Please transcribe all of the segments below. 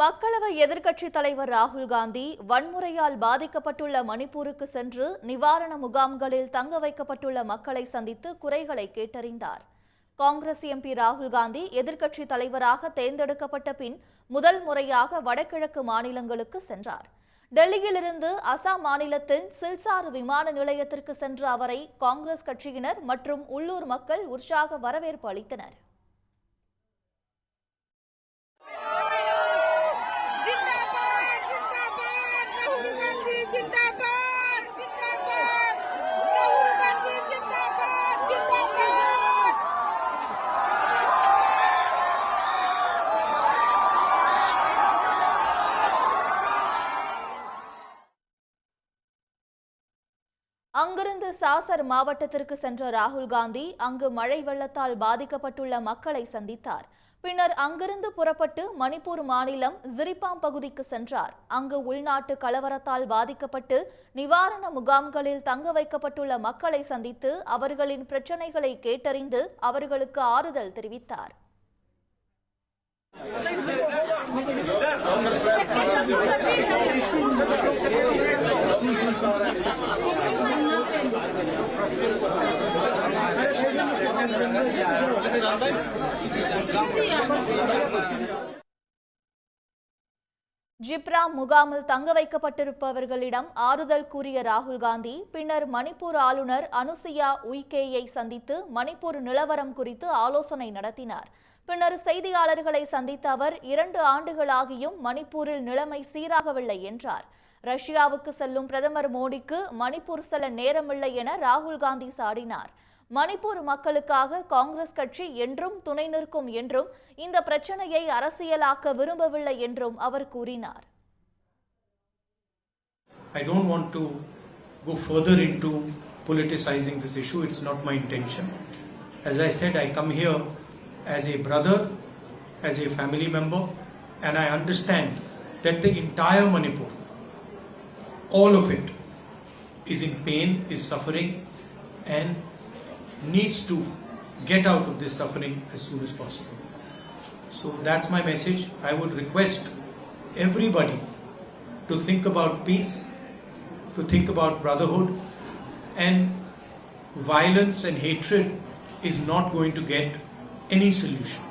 மக்களவை எதிர்க்கட்சித் தலைவர் ராகுல் காந்தி வன்முறையால் பாதிக்கப்பட்டுள்ள மணிப்பூருக்கு சென்று நிவாரண முகாம்களில் தங்க வைக்கப்பட்டுள்ள மக்களை சந்தித்து குறைகளை கேட்டறிந்தார். காங்கிரஸ் எம்பி ராகுல் காந்தி எதிர்க்கட்சித் தலைவராக தேர்ந்தெடுக்கப்பட்ட பின் முதல் முறையாக வடகிழக்கு மாநிலங்களுக்கு சென்றார். டெல்லியிலிருந்து அசாம் மாநிலத்தின் சில்சார் விமான நிலையத்திற்கு சென்ற அவரை காங்கிரஸ் கட்சியினர் மற்றும் உள்ளூர் மக்கள் உற்சாக வரவேற்பு அளித்தனர். அங்கிருந்து சாசர் மாவட்டத்திற்கு சென்ற ராகுல் காந்தி அங்கு மழை வெள்ளத்தால் பாதிக்கப்பட்டுள்ள மக்களை சந்தித்தார். பின்னர் அங்கிருந்து புறப்பட்டு மணிப்பூர் மாநிலம் ஜிரிபாம் பகுதிக்கு சென்றார். அங்கு உள்நாட்டு கலவரத்தால் பாதிக்கப்பட்டு நிவாரண முகாம்களில் தங்க வைக்கப்பட்டுள்ள மக்களை சந்தித்து அவர்களின் பிரச்சனைகளை கேட்டறிந்து அவர்களுக்கு ஆறுதல் தெரிவித்தார். ஜிப்ரா முகாமில் தங்க வைக்கப்பட்டிருப்பவர்களிடம் ஆறுதல் கூறிய ராகுல் காந்தி பின்னர் மணிப்பூர் ஆளுநர் அனுசியா உய்கேயை சந்தித்து மணிப்பூர் நிலவரம் குறித்து ஆலோசனை நடத்தினார். பின்னர் செய்தியாளர்களை சந்தித்த அவர் இரண்டு ஆண்டுகளாகியும் மணிப்பூரில் நிலைமை சீராகவில்லை என்றார். ரஷ்யாவுக்கு செல்லும் பிரதமர் மோடிக்கு மணிப்பூர் செல்ல நேரமில்லை என ராகுல் காந்தி சாடினார். மணிப்பூர் மக்களுக்காக காங்கிரஸ் கட்சி என்றும் துணை நிற்கும் என்றும் இந்த பிரச்சனையை அரசியலாக்க விரும்பவில்லை என்றும் அவர் கூறினார் I don't want to go further into politicizing this issue. It's not my intention. As I said, I come here as a brother, as a family member, and I understand that the entire Manipur, all of it, is in pain, is suffering, and needs to get out of this suffering as soon as possible. So that's my message. I would request everybody to think about peace, to think about brotherhood, and violence and hatred is not going to get any solution.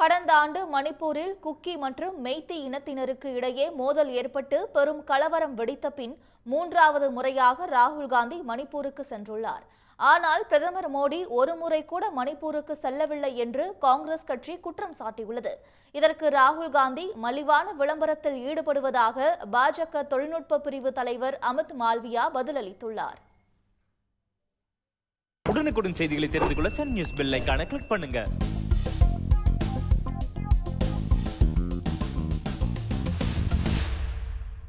கடந்த ஆண்டு மணிப்பூரில் cookie மற்றும் மெய்த்தி இனத்தினருக்கு இடையே மோதல் ஏற்பட்டு பெரும் கலவரம் வெடித்த பின் மூன்றாவது முறையாக ராகுல் காந்தி மணிப்பூருக்கு சென்றுள்ளார். ஆனால் பிரதமர் மோடி ஒரு முறை கூட மணிப்பூருக்கு செல்லவில்லை என்று காங்கிரஸ் கட்சி குற்றம் சாட்டியுள்ளது. இதற்கு ராகுல் காந்தி மலிவான விளம்பரத்தில் ஈடுபடுவதாக பாஜக தொழில்நுட்ப பிரிவு தலைவர் அமித் மால்வியா பதிலளித்துள்ளார். உடனுக்குடன் செய்திகளை தெரிந்து கொள்ள சன் நியூஸ் பெல் கிளிக் பண்ணுங்க.